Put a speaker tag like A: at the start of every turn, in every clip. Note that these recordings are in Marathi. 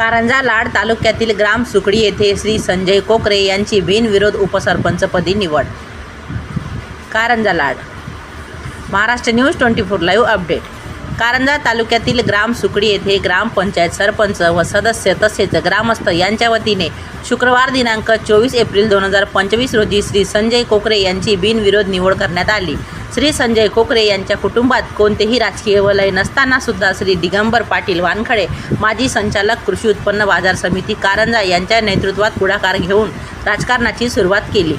A: कारंजा लाड तालुक्यातील ग्राम सुकडी येथे श्री संजय कोकरे यांची बिनविरोध उपसरपंचपदी निवड. Karanja Lad Maharashtra news twenty four live update. Karanja तालुक्यातील ग्राम सुकडी येथे ग्रामपंचायत सरपंच व सदस्य तसेच ग्रामस्थ यांच्या वतीने शुक्रवार दिनांक चोवीस एप्रिल दोन हजार पंचवीस रोजी श्री संजय कोकरे यांची बिनविरोध निवड करण्यात आली. श्री संजय कोकरे यांच्या कुटुंबात कोणतेही राजकीय वलय नसताना सुद्धा श्री दिगंबर पाटील वानखडे माजी संचालक कृषी उत्पन्न बाजार समिती कारंजा यांच्या नेतृत्वात पुढाकार घेऊन राजकारणाची सुरुवात केली.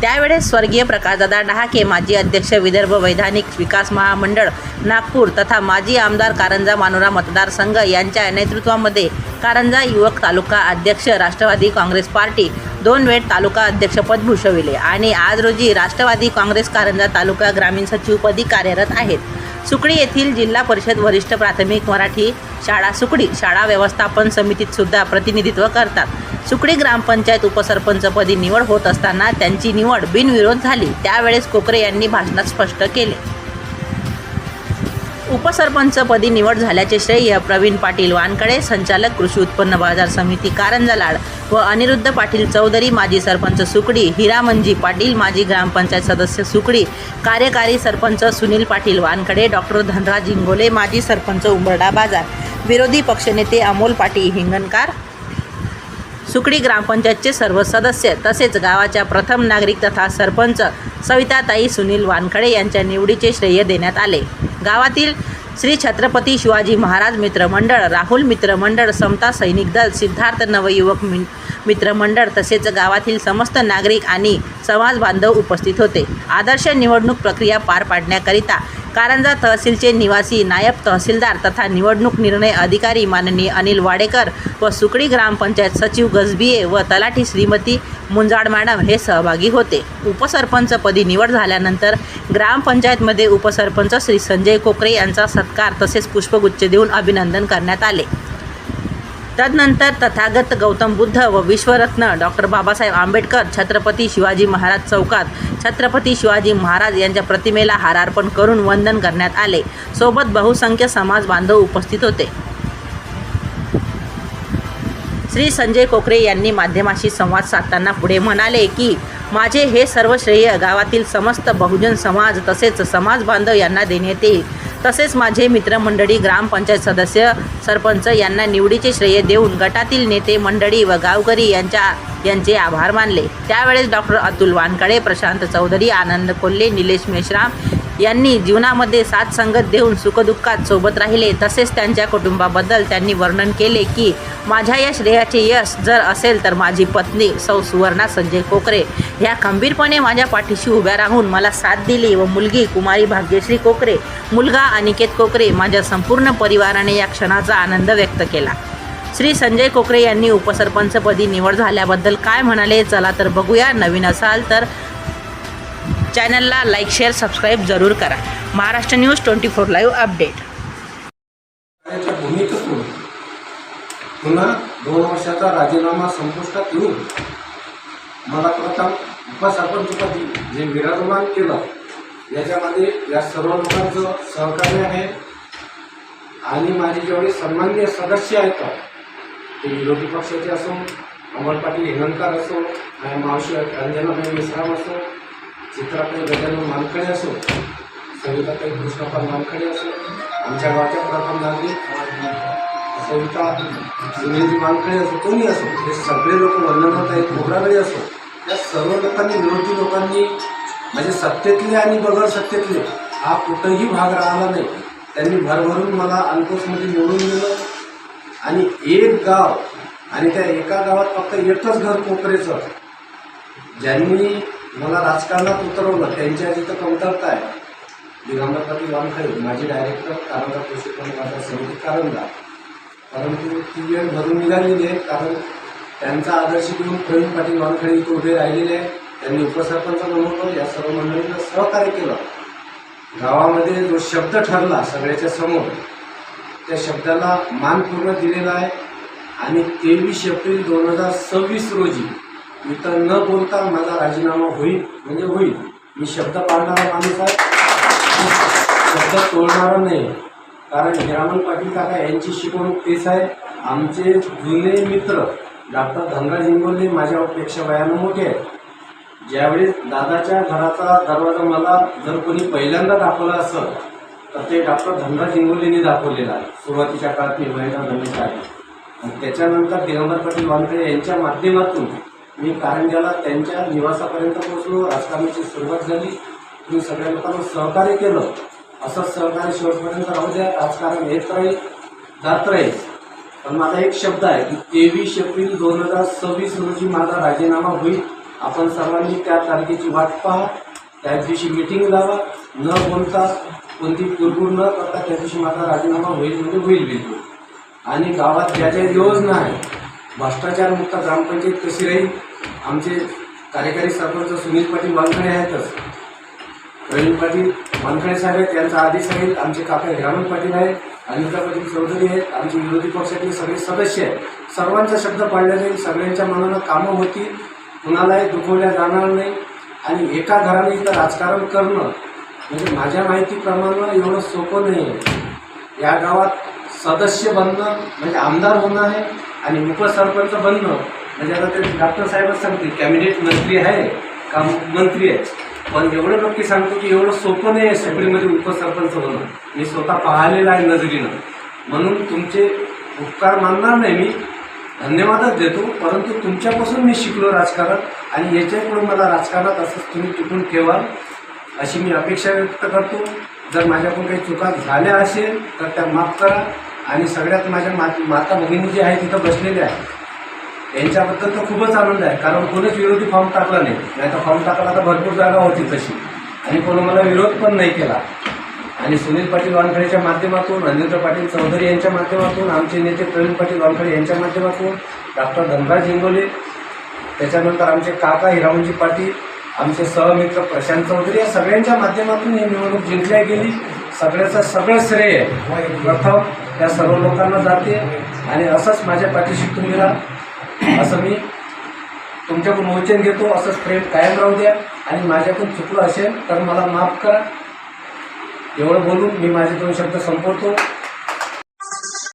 A: त्यावेळेस स्वर्गीय प्रकाशदादा डहाके माजी अध्यक्ष विदर्भ वैधानिक विकास महामंडळ नागपूर तथा माजी आमदार कारंजा मानोरा मतदारसंघ यांच्या नेतृत्वामध्ये कारंजा युवक तालुका अध्यक्ष राष्ट्रवादी काँग्रेस पार्टी दोन वेळ तालुका अध्यक्षपद भूषविले. आणि आज रोजी राष्ट्रवादी काँग्रेस कारंजा तालुका ग्रामीण सचिवपदी कार्यरत आहेत. सुकडी येथील जिल्हा परिषद वरिष्ठ प्राथमिक मराठी शाळा सुकडी शाळा व्यवस्थापन समितीत सुद्धा प्रतिनिधित्व करतात. सुकडी ग्रामपंचायत उपसरपंचपदी निवड होत असताना त्यांची निवड बिनविरोध झाली. त्यावेळेस कोकरे यांनी भाषणात स्पष्ट केले. उपसरपंचपदी निवड झाल्याचे श्रेय प्रवीण पाटील वानकडे संचालक कृषी उत्पन्न बाजार समिती कारंजा लाड व अनिरुद्ध पाटील चौधरी माजी सरपंच सुकडी हिरामंजी पाटील माजी ग्रामपंचायत सदस्य सुकडी कार्यकारी सरपंच सुनील पाटील वानकडे डॉक्टर धनराज इंगोले माजी सरपंच उंबरडा बाजार विरोधी पक्षनेते अमोल पाटील हिंगणकार सुकडी ग्रामपंचायतचे सर्व सदस्य तसेच गावाच्या प्रथम नागरिक तथा सरपंच सविताताई सुनील वानखडे यांच्या निवडीचे श्रेय देण्यात आले. गावातील श्री छत्रपती शिवाजी महाराज मित्रमंडळ राहुल मित्रमंडळ समता सैनिक दल सिद्धार्थ नवयुवक मि मित्रमंडळ तसेच गावातील समस्त नागरिक आणि समाज बांधव उपस्थित होते. आदर्श निवडणूक प्रक्रिया पार पाडण्याकरिता कारंजा तहसीलचे निवासी नायब तहसीलदार तथा निवडणूक निर्णय अधिकारी माननीय अनिल वाडेकर व सुकडी ग्रामपंचायत सचिव गजबिये व तलाठी श्रीमती मुंजाड मॅडम हे सहभागी होते. उपसरपंचपदी निवड झाल्यानंतर ग्रामपंचायतमध्ये उपसरपंच श्री संजय कोकरे यांचा सत्कार तसेच पुष्पगुच्छ देऊन अभिनंदन करण्यात आले. तदनंतर तथागत गौतम बुद्ध व विश्वरत्न डॉक्टर बाबासाहेब आंबेडकर छत्रपती शिवाजी महाराज चौकात छत्रपती शिवाजी महाराज यांच्या प्रतिमेला हारार्पण करून वंदन करण्यात आले. सोबत बहुसंख्य समाज बांधव उपस्थित होते. श्री संजय कोकरे यांनी माध्यमाशी संवाद साधताना पुढे म्हणाले की माझे हे सर्व श्रेय गावातील समस्त बहुजन समाज तसेच समाज बांधव यांना देण्यात येईल. तसेच माझे मित्रमंडळी ग्रामपंचायत सदस्य सरपंच यांना निवडीचे श्रेय देऊन गटातील नेते मंडळी व गावकरी यांच्या यांचे आभार मानले. त्यावेळेस डॉक्टर अतुल वानकडे प्रशांत चौधरी आनंद कोल्हे निलेश मेश्राम यांनी जीवनामध्ये साथ संगत देऊन सुखदुःखात सोबत राहिले. तसेच त्यांच्या कुटुंबाबद्दल त्यांनी वर्णन केले की माझ्या या श्रेयाचे यश जर असेल तर माझी पत्नी सौ सुवर्णा संजय कोकरे ह्या खंबीरपणे माझ्या पाठीशी उभ्या राहून मला साथ दिली व मुलगी कुमारी भाग्यश्री कोकरे मुलगा अनिकेत कोकरे माझ्या संपूर्ण परिवाराने या क्षणाचा आनंद व्यक्त केला. श्री संजय कोकरे यांनी उपसरपंचपदी निवड झाल्याबद्दल काय म्हणाले? चला तर बघूया. नवीन असाल तर चॅनलला लाईक शेअर सबस्क्राईब जरूर करा. Maharashtra news twenty four live update.
B: पुन्हा दोन वर्षाचा राजीनामा संपुष्टात येऊन मला प्रथम उपसरपंचपदी जे विराजमान केलं याच्यामध्ये या सर्व लोकांचं सहकार्य आहे. आणि माझे जेवढे सन्मान्य सदस्य आहेत ते विरोधी पक्षाचे असो अमर पाटील हिंगणकर असो आणि मावशी अंजनाबाई मिश्राम असो चित्राताई गजानन मानखडे असो सविताताई कृष्णपाल मानखडे असो आमच्या गावच्या प्रथम नागरिक सविता सुनीलजी मानखडे असो कोणी असो हे सगळे लोक वंदनाताई खोबरागडे असो. या सर्व लोकांनी विरोधी लोकांनी म्हणजे सत्तेतले आणि बगर सत्तेतले हा कुठंही भाग राहिला नाही. त्यांनी भरभरून मला अंकुशमध्ये निवडून दिलं. आणि एक गाव आणि त्या एका गावात फक्त एकच घर कोपरेचं ज्यांनी मला राजकारणात उतरवलं त्यांच्या जिथं कमतरता आहे. दिगंबर पाटील वानखडे माझे डायरेक्टर कारंदा कृषी माझा संगीत समिती कारंजा. परंतु ती वेळ भरून निघालेली आहे कारण त्यांचा आदर्श घेऊन प्रवीण पाटील वानखडे इथे उभे राहिलेले आहे त्यांनी उपसरपंच बनवलं या सर्व मंडळींना सहकार्य केलं. गावामध्ये जो शब्द ठरला सगळ्याच्या समोर त्या शब्दाला मानपूर्ण दिलेला आहे. आणि तेवीस एप्रिल दोन हजार सव्वीस रोजी इतर न बोलता माझा राजीनामा होईल म्हणजे होईल. मी शब्द पाळणारा माणूस आहे. शब्द तोडणारा नाही. कारण हिरामन पाटील काका यांची शिकवणूक तेच आहे. आमचे जुने मित्र डॉक्टर धनराज इंगोले माझ्यापेक्षा वयानं मोठे आहेत. ज्यावेळेस दादाच्या घराचा दरवाजा मला जर कोणी पहिल्यांदा दाखवला असेल तर ते डॉक्टर धनराज इंगोलेंनी दाखवलेला आहे. सुरुवातीच्या काळात मी वयाचा धनुष आहे. आणि त्याच्यानंतर दिगंबर पाटील वानखडे यांच्या माध्यमातून मी कारंजाला त्यांच्या निवासापर्यंत पोहोचलो राजकारणाची सुरुवात झाली. मी सगळ्या लोकांना सहकार्य केलं. असंच सहकार्य शेवटपर्यंत राहू द्या राजकारण येत राहील जात राहील. पण माझा एक शब्द आहे की तेवीस एप्रिल दोन हजार सव्वीस रोजी माझा राजीनामा होईल. आपण सर्वांनी त्या तारखेची वाट पहा त्या दिवशी मिटिंग लावा. न बोलता कोणती कुरकुर न करता त्या दिवशी माझा राजीनामा होईल म्हणजे होईल बिलकुल. आणि गावात ज्या ज्या योजना आहेत भ्रष्टाचारमुक्त ग्रामपंचायत कशी राहील? आमचे कार्यकारी सरपंच सुनील पाटील वानखडे आहेतच. प्रवीण पाटील वानखडे साहेब आहेत त्यांचा आदेश आहेत आमचे काका ग्रामीण पाटील आहेत अनिता पाटील चौधरी आहेत. आमचे विरोधी पक्षातले सगळे सदस्य आहेत. सर्वांचा शब्द पाळला जाईल सगळ्यांच्या मनानं कामं होतील कुणालाही दुखवल्या जाणार नाही. आणि एका घराने इथं राजकारण करणं म्हणजे माझ्या माहितीप्रमाणे एवढं सोपं नाही आहे या गावात सदस्य बनणं म्हणजे आमदार होणं आहे. आणि उपसरपंच बनणं म्हणजे आता ते डॉक्टर साहेबच सांगतील कॅबिनेट मंत्री आहे का मंत्री आहे. पण एवढं नक्की सांगतो की एवढं सोपं नाही आहे सगळीमध्ये उपसरपंच बनणं मी स्वतः पाहिलेलं आहे नजरीनं. म्हणून तुमचे उपकार मानणार नाही मी. धन्यवादच देतो परंतु तुमच्यापासून मी शिकलो राजकारण आणि याच्यापुढे मला राजकारणात असंच तुम्ही टिकून ठेवाल अशी मी अपेक्षा व्यक्त करतो. जर माझ्याकडून काही चुका झाल्या असेल तर त्या माफ करा. आणि सगळ्यात माझ्या मा माता भगिनी जे आहे तिथं बसलेल्या आहे. यांच्याबद्दल तर खूपच आनंद आहे कारण कोणीच विरोधी फॉर्म टाकला नाही. नाही तर फॉर्म टाकला तर भरपूर जागा होती तशी. आणि कोणी मला विरोध पण नाही केला. आणि सुनील पाटील वानखडेच्या माध्यमातून रवींद्र पाटील चौधरी यांच्या माध्यमातून आमचे नेते प्रवीण पाटील वानखडे यांच्या माध्यमातून डॉक्टर धनराज इंगोले त्याच्यानंतर आमचे काका हिरामनजी पाटील आमचे सहमित्र प्रशांत चौधरी या सगळ्यांच्या माध्यमातून ही निवडणूक जिंकल्या गेली. सगळ्याचं सगळं श्रेय प्रथम त्या सर्व लोकांना जाते आणि असंच माझ्या पाठीशी तुम्ही राहा. असं मी तुमच्याकडून मोचन घेतो असंच प्रेम कायम राहू द्या. आणि माझ्याकडून चुकलं असेल तर मला माफ करा. एवढं बोलून मी माझे दोन शब्द संपवतो.